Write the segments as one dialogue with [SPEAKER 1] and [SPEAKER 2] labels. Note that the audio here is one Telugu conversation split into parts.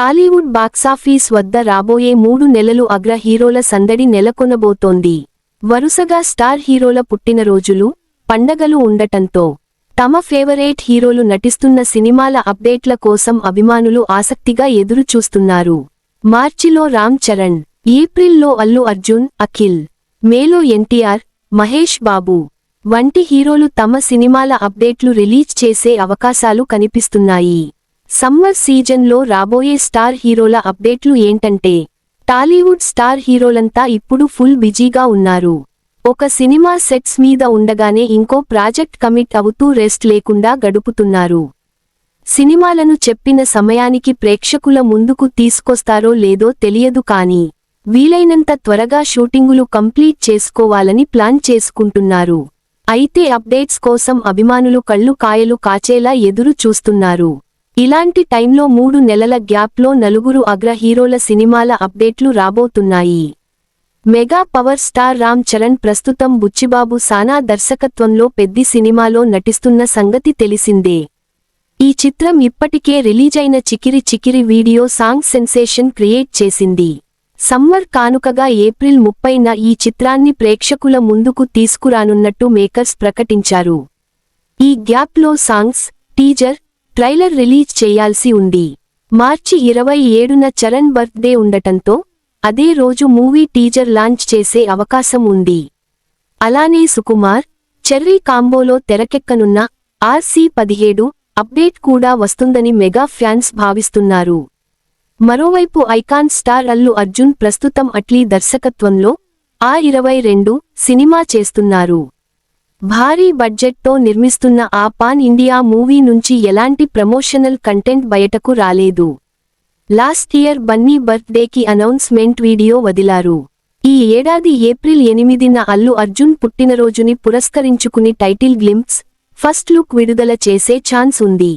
[SPEAKER 1] టాలీవుడ్ బాక్సాఫీస్ వద్ద రాబోయే మూడు నెలలు అగ్ర హీరోల సందడి నెలకొనబోతోంది. వరుసగా స్టార్ హీరోల పుట్టినరోజులు పండగలు ఉండటంతో తమ ఫేవరేట్ హీరోలు నటిస్తున్న సినిమాల అప్డేట్ల కోసం అభిమానులు ఆసక్తిగా ఎదురుచూస్తున్నారు. మార్చిలో రామ్ చరణ్ ఏప్రిల్లో అల్లు అర్జున్ అఖిల్ మేలో ఎన్టీఆర్ మహేష్ బాబు వంటి హీరోలు తమ సినిమాల అప్డేట్లు రిలీజ్ చేసే అవకాశాలు కనిపిస్తున్నాయి. సమ్మర్ సీజన్లో రాబోయే స్టార్ హీరోల అప్డేట్లు ఏంటంటే టాలీవుడ్ స్టార్ హీరోలంతా ఇప్పుడు ఫుల్ బిజీగా ఉన్నారు. ఒక సినిమా సెట్స్ మీద ఉండగానే ఇంకో ప్రాజెక్ట్ కమిట్ అవుతూ రెస్ట్ లేకుండా గడుపుతున్నారు. సినిమాలను చెప్పిన సమయానికి ప్రేక్షకుల ముందుకు తీసుకొస్తారో లేదో తెలియదు కానీ వీలైనంత త్వరగా షూటింగులు కంప్లీట్ చేసుకోవాలని ప్లాన్ చేసుకుంటున్నారు. అయితే అప్డేట్స్ కోసం అభిమానులు కళ్ళు కాయలు కాచేలా ఎదురు చూస్తున్నారు. ఇలాంటి టైంలో మూడు నెలల గ్యాప్లో నలుగురు అగ్ర హీరోల సినిమాల అప్డేట్లు రాబోతున్నాయి. Mega power star Ram Charan ప్రస్తుతం బుచ్చిబాబు సానా దర్శకత్వంలో పెద్ది సినిమాలో నటిస్తున్న సంగతి తెలిసిందే. ఈ చిత్రం ఇప్పటికే రిలీజైన Chikiri Chikiri video song sensation create చేసింది. సమ్మర్ కానుకగా ఏప్రిల్ ముప్పైన ఈ చిత్రాన్ని ప్రేక్షకుల ముందుకు తీసుకురానున్నట్టు మేకర్స్ ప్రకటించారు. ఈ గ్యాప్లో సాంగ్స్ టీజర్ ట్రైలర్ రిలీజ్ చేయాల్సి ఉంది. మార్చి ఇరవై ఏడున చరణ్ బర్త్డే ఉండటంతో అదే రోజు మూవీ టీజర్ లాంచ్ చేసే అవకాశం ఉంది. అలానే సుకుమార్ చెర్రీ కాంబోలో తెరకెక్కనున్న ఆర్సీ పదిహేడు అప్డేట్ కూడా వస్తుందని మెగా ఫ్యాన్స్ భావిస్తున్నారు. మరోవైపు ఐకాన్ స్టార్ అల్లు అర్జున్ ప్రస్తుతం అట్లీ దర్శకత్వంలో ఆ ఇరవై రెండు సినిమా చేస్తున్నారు. భారీ బడ్జెట్తో నిర్మిస్తున్న ఆ పాన్ ఇండియా మూవీ నుంచి ఎలాంటి ప్రమోషనల్ కంటెంట్ బయటకు రాలేదు. లాస్ట్ ఇయర్ బన్నీ బర్త్డేకి అనౌన్స్మెంట్ వీడియో వదిలారు. ఈ ఏడాది ఏప్రిల్ ఎనిమిదిన అల్లు అర్జున్ పుట్టినరోజుని పురస్కరించుకుని టైటిల్ గ్లింప్స్ ఫస్ట్ లుక్ విడుదల చేసే ఛాన్స్ ఉంది.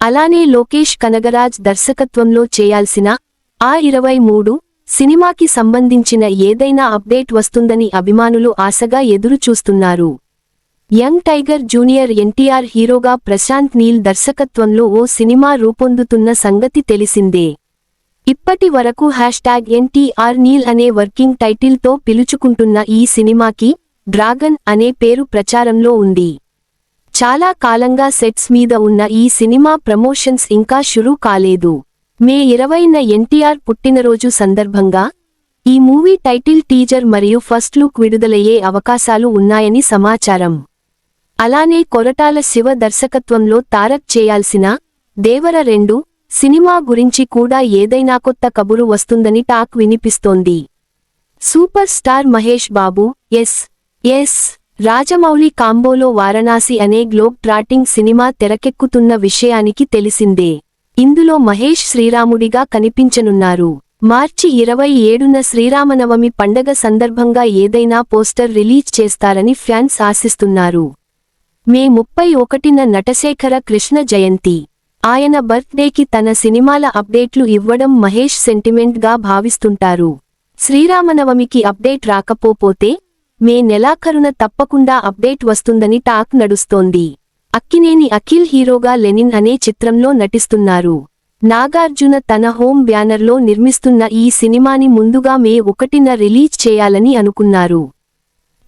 [SPEAKER 1] అలానే లోకేష్ కనగరాజ్ దర్శకత్వంలో చేయాల్సిన ఆ ఇరవై మూడు సినిమాకి సంబంధించిన ఏదైనా అప్డేట్ వస్తుందని అభిమానులు ఆశగా ఎదురుచూస్తున్నారు. యంగ్ టైగర్ జూనియర్ ఎన్టీఆర్ హీరోగా ప్రశాంత్ నీల్ దర్శకత్వంలో ఓ సినిమా రూపొందుతున్న సంగతి తెలిసిందే. ఇప్పటి వరకు హ్యాష్ట్యాగ్ ఎన్టీఆర్ నీల్ అనే వర్కింగ్ టైటిల్తో పిలుచుకుంటున్న ఈ సినిమాకి డ్రాగన్ అనే పేరు ప్రచారంలో ఉంది. చాలా కాలంగా సెట్స్ మీద ఉన్న ఈ సినిమా ప్రమోషన్స్ ఇంకా షురూ కాలేదు. మే ఇరవైన ఎన్టీఆర్ పుట్టినరోజు సందర్భంగా ఈ మూవీ టైటిల్ టీజర్ మరియు ఫస్ట్ లుక్ విడుదలయ్యే అవకాశాలు ఉన్నాయని సమాచారం. అలానే కొరటాల శివ దర్శకత్వంలో తారక్ చేయాల్సిన దేవర రెండు సినిమా గురించి కూడా ఏదైనా కొత్త కబురు వస్తుందని టాక్ వినిపిస్తోంది. Super star Mahesh Babu yes yes Rajamouli కాంబోలో వారణాసి అనే గ్లోబ్ ట్రాటింగ్ సినిమా తెరకెక్కుతున్న విషయానికి తెలిసిందే. ఇందులో మహేష్ శ్రీరాముడిగా కనిపించనున్నారు. మార్చి ఇరవై ఏడున శ్రీరామనవమి పండగ సందర్భంగా ఏదైనా పోస్టర్ రిలీజ్ చేస్తారని ఫ్యాన్స్ ఆశిస్తున్నారు. మే ముప్పై ఒకటిన నటశేఖర కృష్ణ జయంతి. ఆయన బర్త్డేకి తన సినిమాల అప్డేట్లు ఇవ్వడం మహేష్ సెంటిమెంట్గా భావిస్తుంటారు. శ్రీరామనవమికి అప్డేట్ రాకపోతే మే నెలాఖరున తప్పకుండా అప్డేట్ వస్తుందని టాక్ నడుస్తోంది. అక్కినేని అఖిల్ హీరోగా లెనిన్ అనే చిత్రంలో నటిస్తున్నారు. నాగార్జున తన హోమ్ బ్యానర్లో నిర్మిస్తున్న ఈ సినిమాని ముందుగా మే ఒకటిన రిలీజ్ చేయాలని అనుకున్నారు.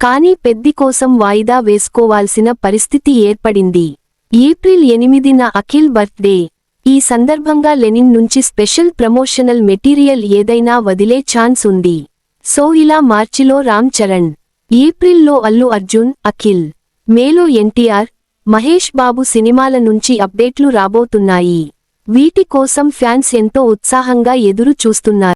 [SPEAKER 1] కానీ పెద్ది కోసం వాయిదా వేసుకోవాల్సిన పరిస్థితి ఏర్పడింది. ఏప్రిల్ ఎనిమిదిన అఖిల్ బర్త్డే. ఈ సందర్భంగా లెనిన్ నుంచి స్పెషల్ ప్రమోషనల్ మెటీరియల్ ఏదైనా వదిలే ఛాన్స్ ఉంది. సో ఇలా మార్చిలో రామ్ చరణ్ ఏప్రిల్లో అల్లు అర్జున్ అఖిల్ మేలో ఎన్టీఆర్ మహేష్ బాబు సినిమాల నుంచి అప్డేట్లు రాబోతున్నాయి. వీటి కోసం ఫ్యాన్స్ ఎంతో ఉత్సాహంగా ఎదురు చూస్తున్నారు